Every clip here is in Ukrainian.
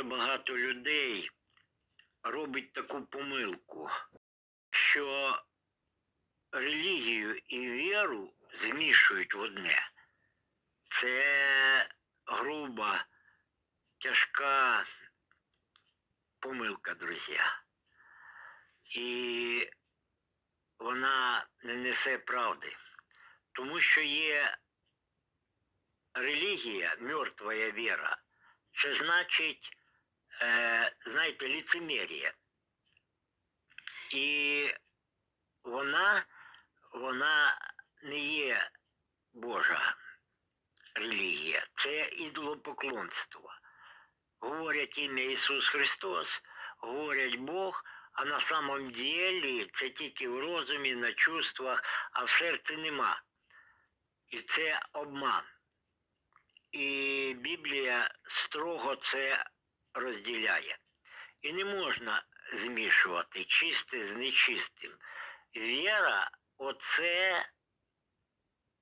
дуже багато людей робить таку помилку, що релігію і віру змішують в одне. Це груба, тяжка помилка, друзі. І вона не несе правди. Тому що є релігія, мертва віра. Це значить, е, знаєте, ліцемерія. І вона, вона не є Божа релігія, це ідолопоклонство. Говорять ім'я Ісус Христос, говорять Бог, а на самом деле це тільки в розумі, на чувствах, а в серці нема. І це обман. І Біблія строго це розділяє. І не можна змішувати чисте з нечистим. Віра оце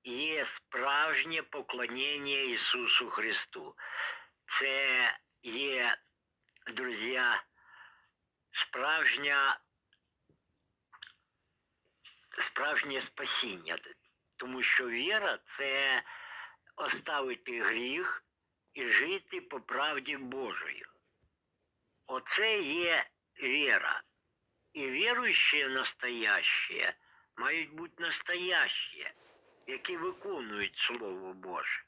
є справжнє поклоніння Ісусу Христу. Це є, друзі, справжня, справжнє спасіння. Тому що віра це оставити гріх і жити по правді Божою. Оце є віра. І віруючі настоящі мають бути настоящі, які виконують Слово Боже.